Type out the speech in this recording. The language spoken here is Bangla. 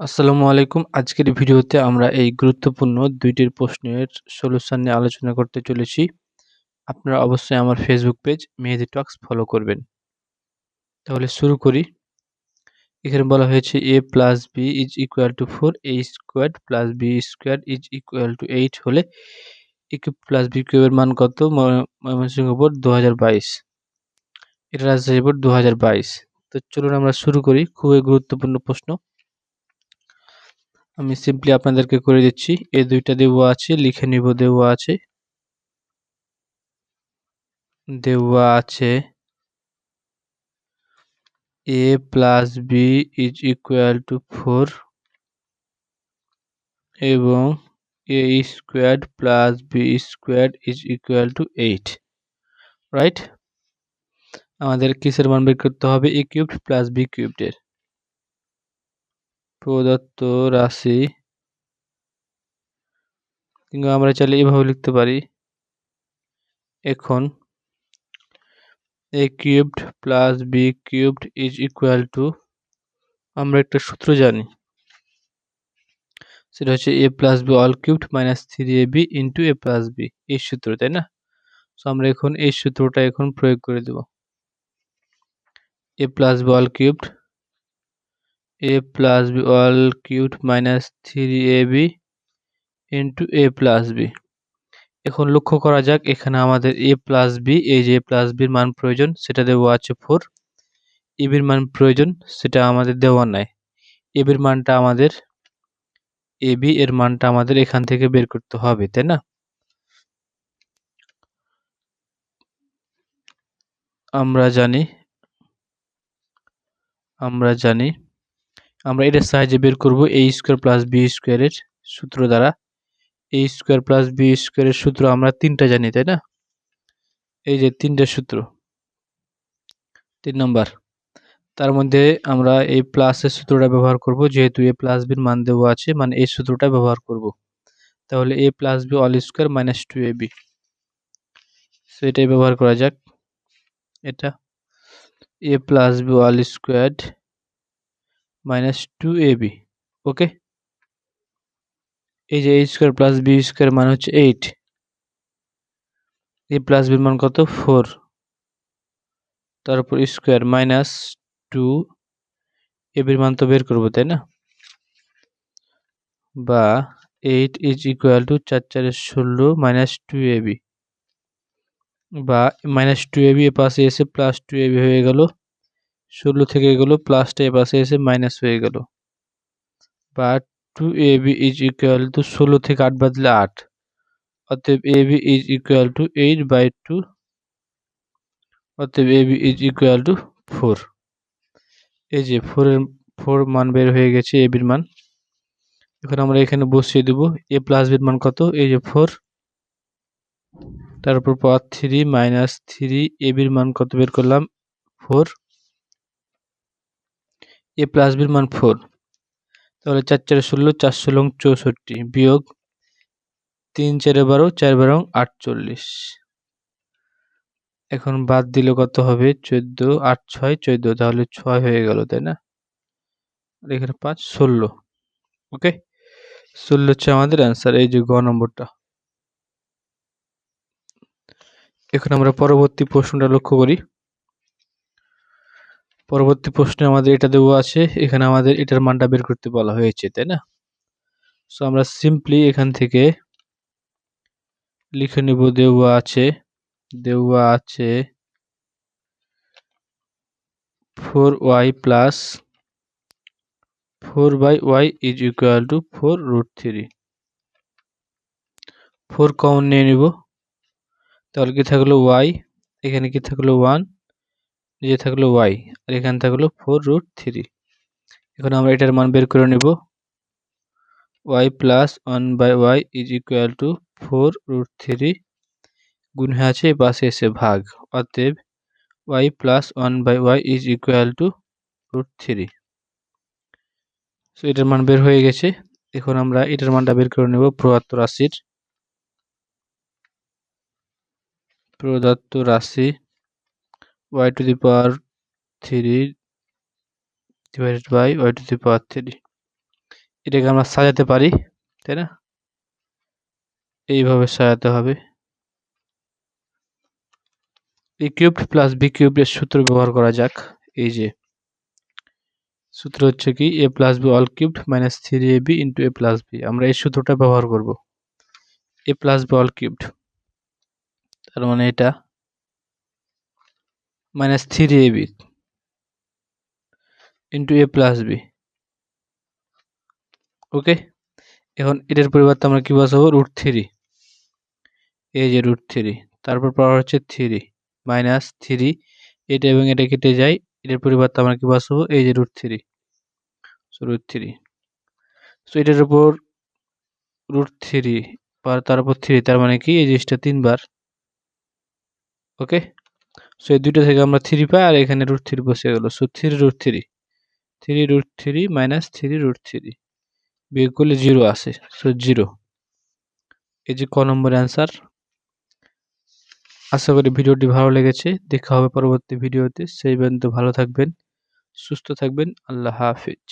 আসসালামু আলাইকুম। আজকের ভিডিওতে আমরা এই গুরুত্বপূর্ণ দুইটির প্রশ্নের সলিউশন নিয়ে আলোচনা করতে চলেছি। আপনারা অবশ্যই আমার Facebook page Mehedi talks follow করবেন। তাহলে শুরু করি। এখানে বলা হয়েছে A plus B is equal to four A square plus B square is equal to eight হলে কিউব প্লাস বি কিউবের মান কত? ময়মনসিংহ বোর্ড দু হাজার বাইশ। এটা রাজশাহী বোর্ড দু হাজার বাইশ। তো চলুন আমরা শুরু করি। খুবই গুরুত্বপূর্ণ প্রশ্ন। আমি সিম্পলি আপনাদেরকে করে দিচ্ছি। এই দুইটা দেওয়া আছে, লিখে নিব, দেওয়া আছে। দেওয়া আছে A plus B is equal to four এবং A square plus B square is equal to eight right আমাদের কিসের মান বের করতে হবে? এ কিউবড প্লাস বি কিউবডের প্রদত্ত রাশি কিংবা আমরা চাইলে এভাবে লিখতে পারি। এখন A cubed plus B cubed is equal to আমরা একটা সূত্র জানি। সেটা হচ্ছে A plus B all cubed minus three A B into A plus B এই সূত্র, তাই না? সো আমরা এখন এই সূত্রটা এখন প্রয়োগ করে দেব। A plus B all cubed B all cubed minus three A B into A plus B এখন লক্ষ্য করা যাক, এখানে আমাদের এ প্লাস বি এই যে প্লাস বির মান প্রয়োজন, সেটা দেওয়া আছে ফোর এবির মান প্রয়োজন, সেটা আমাদের দেওয়া নাই। এবির মানটা আমাদের এবি এর মানটা আমাদের এখান থেকে বের করতে হবে, তাই না? আমরা জানি আমরা জানি আমরা এটার সাহায্যে বের করব এ স্কোয়ার প্লাস বি স্কোয়ারের সূত্র দ্বারা। এ স্কোয়ার প্লাস বি স্কোয়ারের সূত্র আমরা তিনটা জানি, তাই না? এই যে তিনটা সূত্র, তিন নম্বর। তার মধ্যে আমরা এই প্লাসের সূত্রটা ব্যবহার করব, যেহেতু এ প্লাস বির মান দেওয়া আছে মানে এই সূত্রটা ব্যবহার করব। তাহলে A plus B all square minus two A B সেটাই ব্যবহার করা যাক। এটা। A plus B all square minus two A B okay এই যে A square plus B square মান হচ্ছে এইট এ প্লাস বির মান কত? ফোর তারপর স্কোয়ার মাইনাস টু এবির মান তো বের করব, তাই না? বা এইট ইজ ইকুয়াল টু চার চারের ষোলো মাইনাস টু এবি বা মাইনাস টু এবি এ পাশে এসে প্লাস টু এবি হয়ে গেল। ষোলো থেকে গেলো প্লাসটা এ পাশে এসে মাইনাস হয়ে গেল। বা two A B is equal to ষোলো থেকে আট বাদলে আট। অতএব A B is equal to eight by two অতএব A B is equal to four এই যে ফোরের ফোর মান বের হয়ে গেছে এ বির মান। এখন আমরা এখানে বসিয়ে দেব এ প্লাস বির মান কত? এই যে ফোর তারপর power three minus three A বির মান কত বের করলাম? ফোর এ প্লাস বির মান ফোর তাহলে চার চারে ষোলো, চার ষোলো চৌষট্টি বিয়োগ তিন চারে বারো, চার বারো আটচল্লিশ। এখন বাদ দিলে কত হবে? চোদ্দ, আট ছয়, চোদ্দ। তাহলে ছয় হয়ে গেল, তাই না? আর এখানে পাঁচ, ষোলো। ওকে? ষোলো হচ্ছে আমাদের অ্যান্সার এই যে গ নম্বরটা। এখন আমরা পরবর্তী প্রশ্নটা লক্ষ্য করি। পরবর্তী প্রশ্নে আমাদের এটা দেওয়া আছে, এখানে আমাদের এটার মানটা বের করতে বলা হয়েছে, তাই না? সো আমরা সিম্পলি এখান থেকে লিখে নেব, দেওয়া আছে দেওয়া আছে four Y plus four by Y is equal to four root three four common নিয়ে নিব। তাহলে কি থাকল ওয়াই এখানে কি থাকল ওয়ান যে থাকল ওয়াই আর এখানে থাকল ফোর রুট থ্রি এখন আমরা এটার মান বের করে নেব। Y plus one by Y is equal to four root three গুণ হয়ে আছে পাশে এসে ভাগ। অতএব Y plus one by Y is equal to root three so এটার মান বের হয়ে গেছে। এখন আমরা এটার মানটা বের করে নেব প্রদত্ত রাশির। প্রদত্ত রাশি Y to the power three divided by Y to the power three এটাকে আমরা সাজাতে পারি, তাই না? এইভাবে সাজাতে হবে। এ কিউবড প্লাস বি কিউবের সূত্র ব্যবহার করা যাক, এই যে। সূত্র হচ্ছে কি A plus B all cubed minus three A B into A plus B আমরা এই সূত্রটা ব্যবহার করব। A plus B all cubed তার মানে এটা। A B into A plus B okay এখন এটার পরিবর্তে আমরা কি বসাবো? রুট থ্রি এই যে রুট থ্রি তারপর পাওয়ার হচ্ছে থ্রি মাইনাস থ্রি এটা এবং এটা কেটে যায়। এটার পরিবর্তে আমরা কি বসাবো? এই যে root three so root three so এটার উপর রুট থ্রি তার উপর থ্রি তার মানে কি? এই জিনিসটা তিনবার। ওকে সো এই দুটো থেকে আমরা থ্রি পাই, আর এখানে রুট থ্রি বসে গেল। So three root three three root three minus three root three বিয়োগ করলে জিরো আসে। সো জিরো এই যে ক নম্বর অ্যান্সার আশা করি ভিডিওটি ভালো লেগেছে। দেখা হবে পরবর্তী ভিডিওতে। সেই পর্যন্ত ভালো থাকবেন, সুস্থ থাকবেন। আল্লাহ হাফিজ।